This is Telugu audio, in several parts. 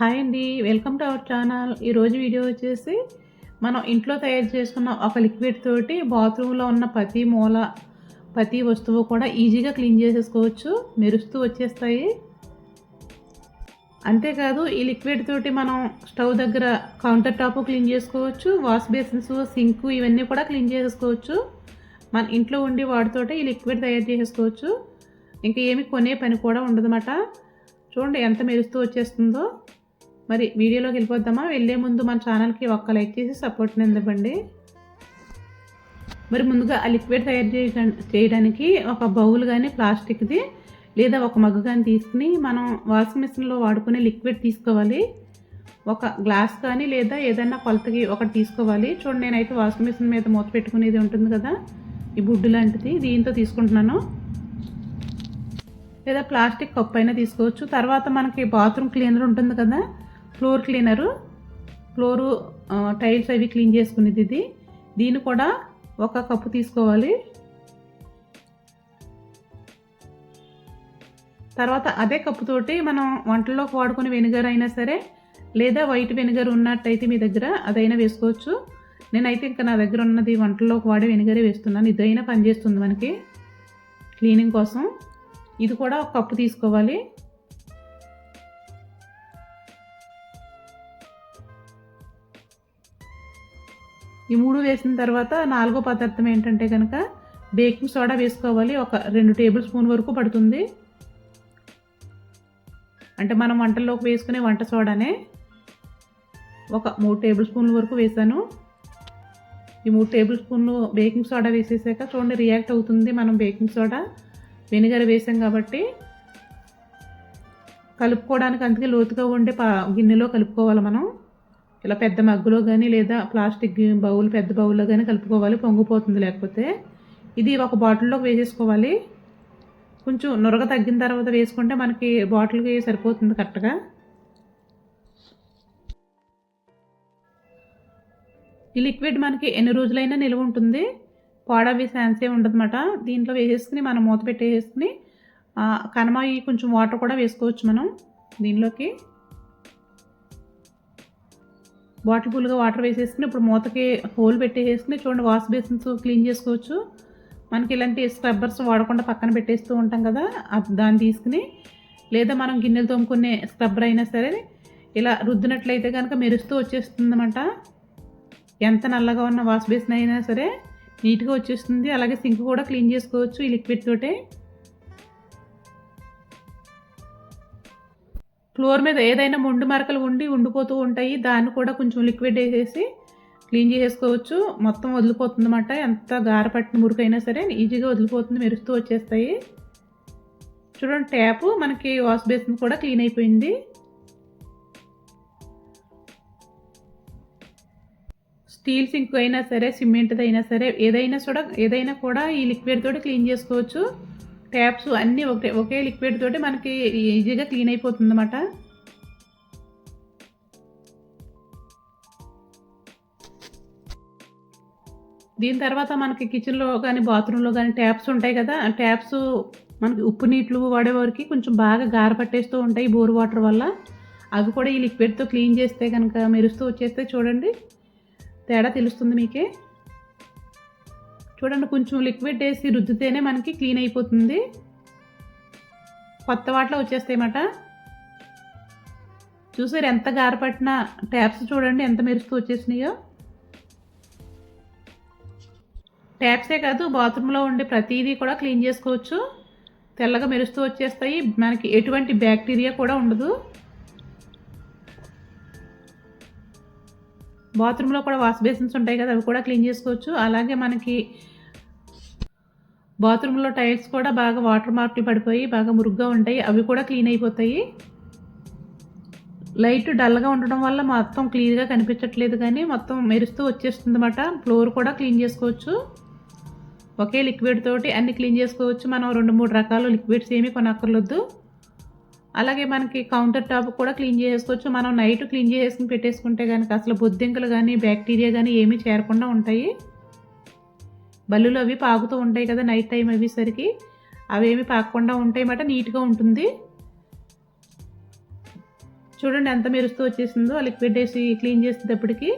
హాయ్ అండి వెల్కమ్ టు అవర్ ఛానల్. ఈరోజు వీడియో వచ్చేసి మనం ఇంట్లో తయారు చేసుకున్న ఒక లిక్విడ్ తోటి బాత్రూంలో ఉన్న ప్రతి మూల ప్రతి వస్తువు కూడా ఈజీగా క్లీన్ చేసేసుకోవచ్చు. మెరుస్తూ వచ్చేస్తాయి. అంతేకాదు ఈ లిక్విడ్ తోటి మనం స్టవ్ దగ్గర కౌంటర్ టాప్ క్లీన్ చేసుకోవచ్చు వాష్ బేసిన్స్ సింక్ ఇవన్నీ కూడా క్లీన్ చేసుకోవచ్చు మన ఇంట్లో ఉండి వాటితోటే ఈ లిక్విడ్ తయారు చేసుకోవచ్చు ఇంకా ఏమి కొనే పని కూడా ఉండదన్నమాట. చూడండి ఎంత మెరుస్తూ వచ్చేస్తుందో. మరి వీడియోలోకి వెళ్ళిపోద్దామా? వెళ్ళే ముందు మన ఛానల్కి ఒక్క లైక్ చేసి సపోర్ట్ని అందివ్వండి మరి ముందుగా ఆ లిక్విడ్ తయారు చేయ చేయడానికి ఒక బౌల్ కానీ ప్లాస్టిక్ది లేదా ఒక మగ్గు కానీ తీసుకుని మనం వాషింగ్ మిషన్లో వాడుకునే లిక్విడ్ తీసుకోవాలి. ఒక గ్లాస్ కానీ లేదా ఏదైనా కొలతకి ఒకటి తీసుకోవాలి. చూడండి నేనైతే వాషింగ్ మిషన్ మీద మూత పెట్టుకునేది ఉంటుంది కదా. ఈ బుడ్డు లాంటిది దీంతో తీసుకుంటున్నాను. లేదా ప్లాస్టిక్ కప్ అయినా తీసుకోవచ్చు. తర్వాత మనకి బాత్రూమ్ క్లీనర్ ఉంటుంది కదా. ఫ్లోర్ క్లీనరు ఫ్లోరు టైల్స్ అవి క్లీన్ చేసుకునేది ఇది. దీన్ని కూడా ఒక కప్పు తీసుకోవాలి. తర్వాత అదే కప్పుతోటి మనం వంటల్లోకి వాడుకునే వెనిగర్ అయినా సరే లేదా వైట్ వెనిగర్ ఉన్నట్టయితే మీ దగ్గర అదైనా వేసుకోవచ్చు. నేనైతే ఇంకా నా దగ్గర ఉన్నది వంటల్లోకి వాడే వెనిగరే వేస్తున్నాను. ఇదైనా పనిచేస్తుంది మనకి క్లీనింగ్ కోసం. ఇది కూడా ఒక కప్పు తీసుకోవాలి. ఈ మూడు వేసిన తర్వాత నాలుగో పదార్థం ఏంటంటే కనుక బేకింగ్ సోడా వేసుకోవాలి. ఒక రెండు టేబుల్ స్పూన్ వరకు పడుతుంది. అంటే మనం వంటల్లోకి వేసుకునే వంట సోడానే ఒక మూడు టేబుల్ స్పూన్ల వరకు వేసాను. ఈ మూడు టేబుల్ స్పూన్లు బేకింగ్ సోడా వేసేసాక చూడండి రియాక్ట్ అవుతుంది. మనం బేకింగ్ సోడా వెనిగర్ వేసాం కాబట్టి కలుపుకోవడానికి అందుకే లోతుగా ఉండే పా గిన్నెలో కలుపుకోవాలి మనం. ఇలా పెద్ద మగ్గులో కానీ లేదా ప్లాస్టిక్ బౌల్ పెద్ద బౌల్లో కానీ కలుపుకోవాలి పొంగిపోతుంది. లేకపోతే ఇది ఒక బాటిల్లోకి వేసేసుకోవాలి. కొంచెం నురగ తగ్గిన తర్వాత వేసుకుంటే మనకి బాటిల్కి సరిపోతుంది కరెక్ట్గా. ఈ లిక్విడ్ మనకి ఎన్ని రోజులైనా నిల్వ ఉంటుంది. పాడవి శాన్సే ఉండదన్నమాట. దీంట్లో వేసేసుకుని మనం మూత పెట్టేసుకుని కనమాయి కొంచెం వాటర్ కూడా వేసుకోవచ్చు మనం దీనిలోకి. బాటిల్ ఫుల్గా వాటర్ వేసేసుకుని ఇప్పుడు మూతకి హోల్ పెట్టేసుకుని చూడండి వాష్ బేసిన్స్ క్లీన్ చేసుకోవచ్చు. మనకి ఇలాంటి స్క్రబ్బర్స్ వాడకుండా పక్కన పెట్టేస్తూ ఉంటాం కదా దాన్ని తీసుకుని లేదా మనం గిన్నెలు తోముకునే స్క్రబ్బర్ అయినా సరే ఇలా రుద్దినట్లయితే కనుక మెరుస్తూ వచ్చేస్తుందన్నమాట. ఎంత నల్లగా ఉన్న వాష్ బేసిన్ అయినా సరే నీట్గా వచ్చేస్తుంది. అలాగే సింక్ కూడా క్లీన్ చేసుకోవచ్చు ఈ లిక్విడ్ తోటే. ఫ్లోర్ మీద ఏదైనా మొండు మరకలు ఉండి ఉండిపోతూ ఉంటాయి. దాన్ని కూడా కొంచెం లిక్విడ్ వేసేసి క్లీన్ చేసుకోవచ్చు మొత్తం వదిలిపోతుంది అన్నమాట ఎంత గార పట్టిన మురికైనా సరే ఈజీగా వదిలిపోతుంది మెరుస్తూ వచ్చేస్తాయి. చూడండి ట్యాప్ మనకి వాష్ బేసిన్ కూడా క్లీన్ అయిపోయింది. స్టీల్ సింక్ అయినా సరే సిమెంట్ది అయినా సరే ఏదైనా కూడా ఏదైనా కూడా ఈ లిక్విడ్ తోటి క్లీన్ చేసుకోవచ్చు. ట్యాప్స్ అన్నీ ఒకే ఒకే లిక్విడ్ తోటి మనకి ఈజీగా క్లీన్ అయిపోతుంది అన్నమాట దీని తర్వాత మనకి కిచెన్లో కానీ బాత్రూంలో కానీ ట్యాప్స్ ఉంటాయి కదా ట్యాప్స్ మనకి ఉప్పు నీళ్ళు వాడేవారికి కొంచెం బాగా గార పట్టేస్తూ ఉంటాయి బోర్ వాటర్ వల్ల. అవి కూడా ఈ లిక్విడ్తో క్లీన్ చేస్తే కనుక మెరుస్తూ వచ్చేస్తే చూడండి. తేడా తెలుస్తుంది మీకే. చూడండి కొంచెం లిక్విడ్ వేసి రుద్దితేనే మనకి క్లీన్ అయిపోతుంది. కొత్త వాటిలో వచ్చేస్తాయన్నమాట చూసారు ఎంత గారపట్టిన ట్యాప్స్ చూడండి ఎంత మెరుస్తూ వచ్చేసినాయో. ట్యాప్సే కాదు బాత్రూంలో ఉండే ప్రతిదీ కూడా క్లీన్ చేసుకోవచ్చు. తెల్లగా మెరుస్తూ వచ్చేస్తాయి. మనకి ఎటువంటి బ్యాక్టీరియా కూడా ఉండదు. బాత్రూంలో కూడా వాష్ బేసిన్స్ ఉంటాయి కదా అవి కూడా క్లీన్ చేసుకోవచ్చు. అలాగే మనకి బాత్రూంలో టైల్స్ కూడా బాగా వాటర్ మార్కులు పడిపోయి బాగా మురుగ్గా ఉంటాయి. అవి కూడా క్లీన్ అయిపోతాయి. లైట్ డల్గా ఉండడం వల్ల మొత్తం క్లియర్గా కనిపించట్లేదు కానీ మొత్తం మెరుస్తూ వచ్చేస్తుంది అన్నమాట ఫ్లోర్ కూడా క్లీన్ చేసుకోవచ్చు. ఒకే లిక్విడ్ తోటి అన్ని క్లీన్ చేసుకోవచ్చు. మనం రెండు మూడు రకాల లిక్విడ్స్ ఏమీ కొనక్కర్లొద్దు. అలాగే మనకి కౌంటర్ టాప్ కూడా క్లీన్ చేసుకోవచ్చు మనం నైట్ క్లీన్ చేసుకుని పెట్టేసుకుంటే కనుక అసలు బొద్దింకలు కానీ బ్యాక్టీరియా కానీ ఏమీ చేరకుండా ఉంటాయి. బల్లులు అవి పాకుతూ ఉంటాయి కదా నైట్ టైం అవి సరికి. అవేమి పాకకుండా ఉంటాయి అన్నమాట నీట్గా ఉంటుంది. చూడండి ఎంత మెరుస్తూ వచ్చేసిందో ఆ లిక్విడ్ వేసి క్లీన్ చేసేటప్పటికి.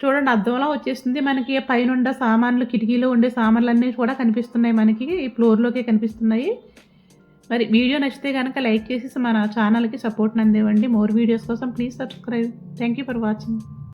చూడండి అద్దంలా వచ్చేసింది. మనకి పైన ఉండే సామాన్లు కిటికీలో ఉండే సామాన్లు అన్నీ కూడా కనిపిస్తున్నాయి మనకి. ఈ ఫ్లోర్లోకే కనిపిస్తున్నాయి. మరి వీడియో నచ్చితే కనుక లైక్ చేసి మన ఛానల్కి సపోర్ట్ అందివ్వండి. మోర్ వీడియోస్ కోసం please subscribe. Thank you for watching